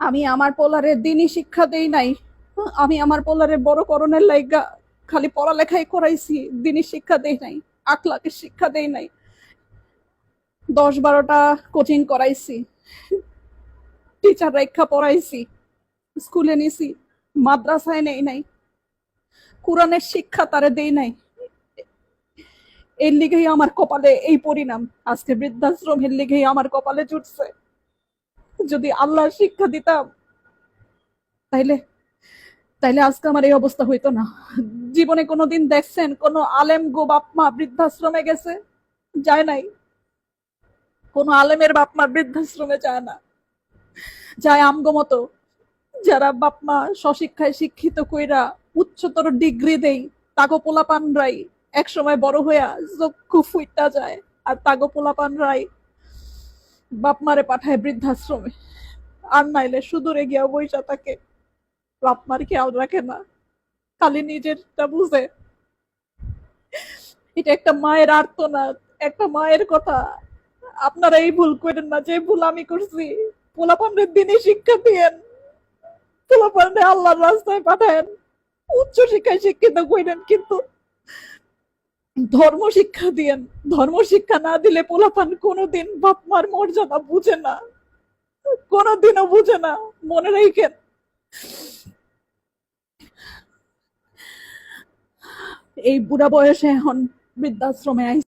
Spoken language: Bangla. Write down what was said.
আমি আমার পোলারে দিনই শিক্ষা দেই নাই। আমি আমার পোলারে বড় করণের লাইগা খালি পড়ালেখাই করাইছি, দিনই শিক্ষা দেই নাই আখলাকের শিক্ষা দেই নাই। দশ বারোটা কোচিং করাইছি টিচার রেখা পড়াইছি, স্কুলে নিছি, মাদ্রাসায় নেই নাই, কোরআনের শিক্ষা তারে দেই নাই। এর লিগেই আমার কপালে এই পরিণাম, আজকে বৃদ্ধাশ্রমের লিগেই আমার কপালে জুটছে। যদি আল্লাহ শিক্ষা দিতাম, তাইলে তাইলে আজকে আমার এই অবস্থা হইতো না। জীবনে কোনোদিন দেখছেন, কোন আলেম গো বাপমা বৃদ্ধাশ্রমে গেছে, যায় নাই। কোন আলেমের বাপমা বৃদ্ধাশ্রমে যায় না। যায় আমগো মতো, যারা বাপমা স্বশিক্ষায় শিক্ষিত কইরা উচ্চতর ডিগ্রি দেই তাগো পোলাপানরাই এক সময় বড় হইয়া চক্ষু ফুইটা যায়, আর তাগো পোলাপানরাই বাপ মারে পাঠায় বৃদ্ধাশ্রমে। আর নাইলে সুদূরে গিয়া বইসা থাকে বাপ মার খেয়াল রাখে না। খালি নিজেরটা বুঝে। এটা একটা মায়ের আর্তনাদ, একটা মায়ের কথা। আপনারা এই ভুল করেন না, যে ভুল আমি করছি। পোলাপানের দিনে শিক্ষা দিয়েন। পোলাপানে আল্লাহর রাস্তায় পাঠায়েন। উচ্চ শিক্ষায় শিক্ষিত করেন, কিন্তু ধর্ম শিক্ষা দিয়েন ধর্ম শিক্ষা না দিলে পোলাপান কোনোদিন বাপ মার মর্যাদা বুঝে না। কোনোদিনও বুঝে না। মনে রেখেন। এই বুড়া বয়সে এখন বৃদ্ধাশ্রমে